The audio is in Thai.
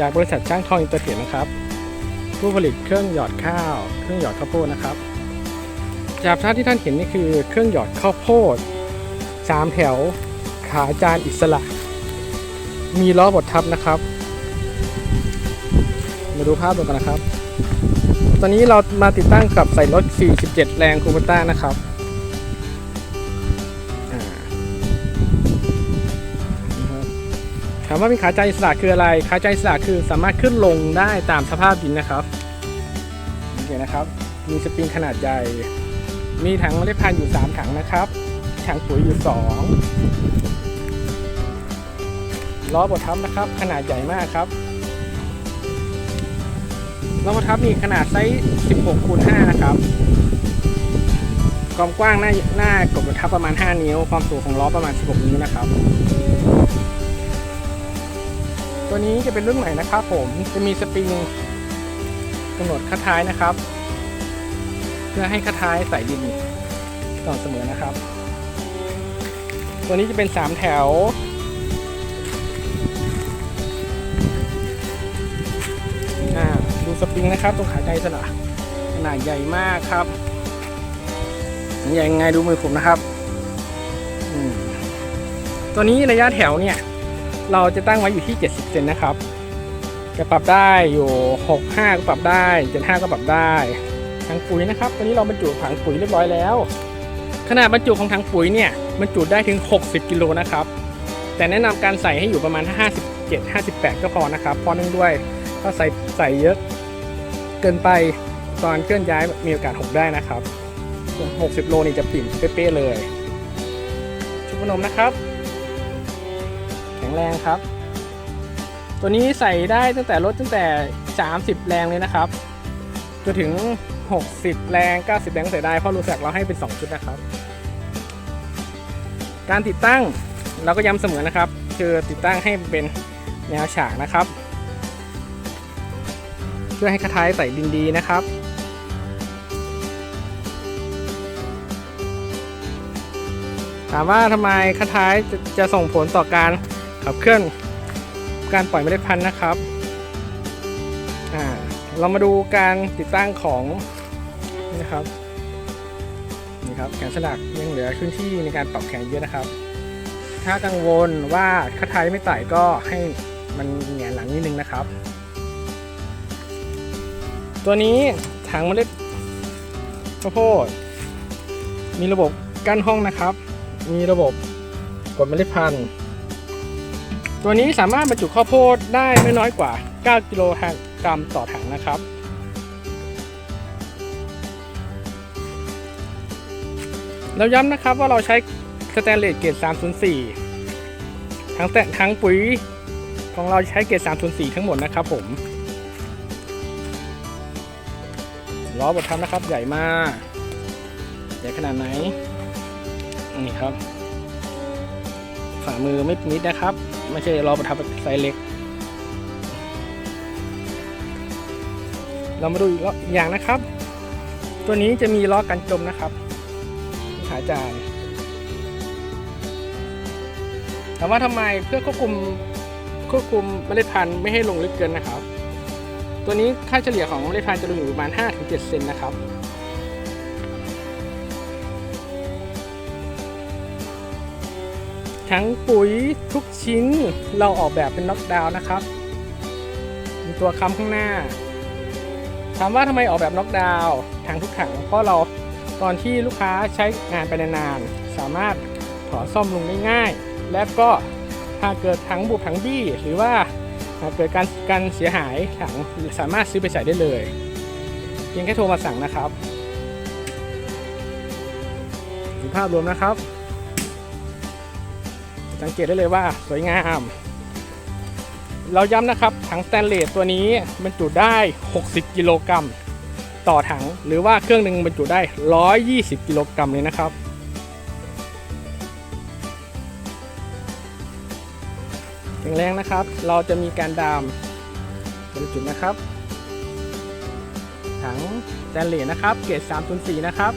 จากบริษัทช่างทองอินเตอร์เทรดนะครับ ผู้ผลิตเครื่องหยอดข้าว เครื่องหยอดข้าวโพดนะครับ จากภาพที่ท่านเห็นนี่คือเครื่องหยอดข้าวโพดสามแถวขาจานอิสระ มีล้อบดทับนะครับ มาดูภาพดูกันนะครับ ตอนนี้เรามาติดตั้งกับใส่รถ 47 แรงคูปต้านะครับามว่ามีขาจานอิสระคืออะไร ขาจานอิสระคือสามารถขึ้นลงได้ตามสภาพดินนะครับโอเคนะครับ มีสปริงขนาดใหญ่ มีถังเมล็ดพันธุ์อยู่ 3 ถังนะครับถังปุ๋ยอยู่ 2 ล้อบดทับนะครับ ขนาดใหญ่มากครับ ล้อบดทับมีขนาดไซส์16คูณ5นะครับความกว้างหน้าหน้ากบดทับประมาณ 5 นิ้ว ความสูงของล้อประมาณ 16 นิ้วนะครับ ตัวนี้จะเป็นรุ่นใหม่นะครับผมจะมีสปริงกำหนดคัดท้ายนะครับ เพื่อให้คัดท้ายใส่ดินต่อเสมอนะครับ ตัวนี้จะเป็น 3 แถว ดูสปริงนะครับตรงขาใจสละขนาดใหญ่มากครับใหญ่ยังไงดูมือผมนะครับ ตัวนี้ระยะแถวเนี่ย เราจะตั้งไว้อยู่ที่ 70 เซนนะครับ จะปรับได้อยู่ 65 ก็ปรับได้ 75 ก็ปรับได้ถังปุ๋ยนะครับตอนนี้เราบรรจุถังปุ๋ยเรียบร้อยแล้ว ขนาดบรรจุของถังปุ๋ยเนี่ยบรรจุได้ถึง 60 กิโลนะครับ แต่แนะนำการใส่ให้อยู่ประมาณ 57 58 ก็พอนะครับเพราะเนื่องด้วยถ้าใส่ใส่เยอะเกินไปตอนเคลื่อนย้ายมีโอกาสหกได้นะครับส่วน60 โลนี่จะปิ่มเป๊ะๆเลย ชุบนมนะครับ แข็งแรงครับ ตัวนี้ใส่ได้ตั้งแต่ลดตั้งแต่ 30 แรงเลยนะครับจนถึง 60 แรง 90 แรงใส่ได้เพราะรูแสกเราให้เป็น 2 ชุดนะครับ การติดตั้งเราก็ย้ำเสมอนะครับ คือติดตั้งให้เป็นแนวฉากนะครับเพื่อให้คาท้ายใส่ดินดีนะครับถามว่าทำไมคาท้ายจะจะส่งผลต่อการ ขับเคลื่อนการปล่อยเมล็ดพันธุ์นะครับเรามาดูการติดตั้งของนี่นะครับนี่ครับแขนสลักยังเหลือพื้นที่ในการปรับแขนเยอะนะครับ ถ้ากังวลว่าคาท้ายไม่ไต่ก็ให้มันแหงนหลังนิดนึงนะครับ ตัวนี้ถังเมล็ดข้าวโพดมีระบบกั้นห้องนะครับ มีระบบกดเมล็ดพันธุ์ ตัวนี้สามารถบรรจุข้าวโพดได้ไม่น้อยกว่า 9 กิโลกรัมต่อถังนะครับ เราย้ำนะครับว่าเราใช้สแตนเลสเกรด304 ทั้งแต่ทั้งปุ๋ยของเราใช้เกรด304 ทั้งหมดนะครับผมล้อบดทับนะครับ ใหญ่มากใหญ่ขนาดไหน นี่ครับ ฝ่ามือไม่นิดนะครับ ไม่ใช่ล้อบดทับไซส์เล็ก เรามาดูอีกล้ออีกอย่างนะครับ ตัวนี้จะมีล้อกันจมนะครับขาจานถามว่าทำไมเพื่อควบคุมควบคุมเมล็ดพันธุ์ไม่ให้ลงลึกเกินนะครับ ตัวนี้ค่าเฉลี่ยของเมล็ดพันธุ์จะอยู่ประมาณ 5-7 เซนนะครับ ทั้งปุ๋ยทุกชิ้นเราออกแบบเป็นน็อกดาวน์นะครับ มีตัวคำข้างหน้า ถามว่าทำไมออกแบบน็อกดาวน์ถังทุกถังเพราะเราตอนที่ลูกค้าใช้งานไปนานๆสามารถถอนซ่อมลงได้ง่าย และก็หากเกิดถังบุบถังบี้ หรือว่าหากเกิดการการเสียหายถังสามารถซื้อไปใส่ได้เลย เพียงแค่โทรมาสั่งนะครับดูภาพรวมนะครับ สังเกตได้เลยว่าสวยงาม เราย้ำนะครับถังสแตนเลสตัวนี้บรรจุได้ 60 กิโลกรัมต่อถัง หรือว่าเครื่องหนึ่งบรรจุได้ 120 กิโลกรัมเลยนะครับแข็งแรงนะครับ เราจะมีการดามบรรจุนะครับ ถังสแตนเลสนะครับ เกรด304 นะครับ